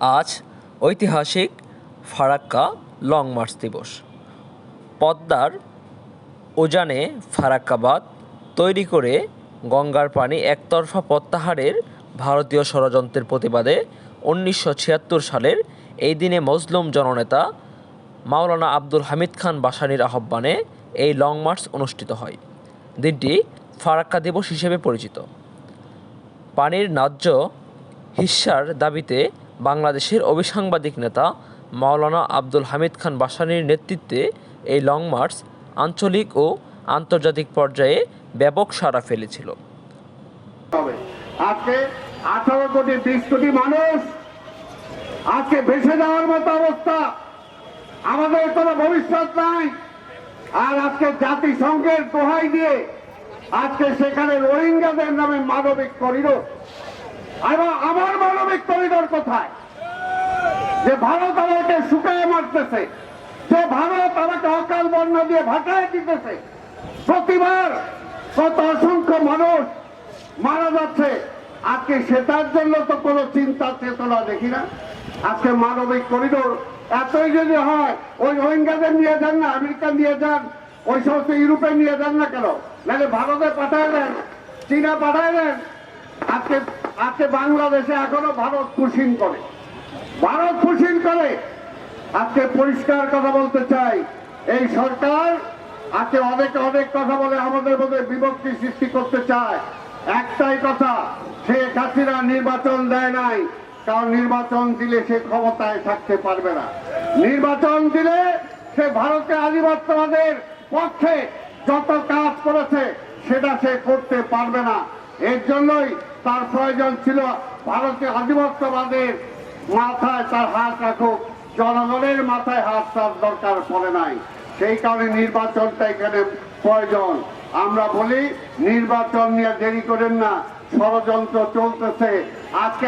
আজ ঐতিহাসিক Farakka long March দিবস। পদ্মার উজানে ফারাক্কাবাদ তৈরি করে গঙ্গার পানি একতরফা প্রত্যাহারের ভারতীয় ষড়যন্ত্রের প্রতিবাদে উনিশশো ছিয়াত্তর সালের এই দিনে মজলুম জননেতা মাওলানা আব্দুল হামিদ খান বাসানির আহ্বানে এই লং মার্চ অনুষ্ঠিত হয়। দিনটি ফারাক্কা দিবস হিসেবে পরিচিত। পানির ন্যায্য হিস্যার দাবিতে বাংলাদেশের অভিসাংবাদিক নেতা মাওলানা আব্দুল হামিদ খান বাসানির নেতৃত্বে এই লং মার্চ আঞ্চলিক ও আন্তর্জাতিক পর্যায়ে ব্যাপক সাড়া ফেলেছিল। আজকে আঠারো কোটি কোটি মানুষ আজকে যাওয়ার মতো অবস্থা। আমাদের কোনো ভবিষ্যৎ নাই। আর আজকে জাতিসংঘের দোহাই দিয়ে আজকে সেখানে রোহিঙ্গাদের নামে মানবিক করিডোর। এবং করিডোর কোথায়? যে ভারত আমাকে শুকায় মারতেছে, যে ভারত আমাকে অকাল বন্যা দিয়ে ভাটায় দিতেছে, প্রতিবার কত অসংখ্য মানুষ মারা যাচ্ছে। আজকে সেটার জন্য তো কোনো চিন্তা চেতনা দেখি না। আজকে মানবিক করিডোর এতই যদি হয়, ওই রোহিঙ্গাদের নিয়ে যান না, আমেরিকা নিয়ে যান, ওই সমস্ত ইউরোপে নিয়ে যান না কেন? নাহলে ভারতে পাঠায় দেন, চীনা পাঠায় দেন। আজকে আজকে বাংলাদেশে এখনও ভারত কুশিন করে। ভারত খুশিন করে। আজকে পরিষ্কার কথা বলতে চাই, এই সরকার আজকে অনেক অনেক কথা বলে আমাদের মধ্যে বিভক্তি সৃষ্টি করতে চায়। একটাই কথা, শেখ হাসিনা নির্বাচন দেয় নাই, কারণ নির্বাচন দিলে সে ক্ষমতায় থাকতে পারবে না। নির্বাচন দিলে সে ভারতের আধিপত্যবাদের পক্ষে যত কাজ করেছে, সেটা সে করতে পারবে না। এর জন্যই তার প্রয়োজন ছিল ভারতীয় আধিপত্যবাদের মাথায় তার হাত রাখুক। জনগণের মাথায় হাত তার দরকার পড়ে নাই। সেই কারণে নির্বাচনটা এখানে প্রয়োজন। আমরা বলি, নির্বাচন নিয়ে দেরি করেন না। ষড়যন্ত্র চলতেছে। আজকে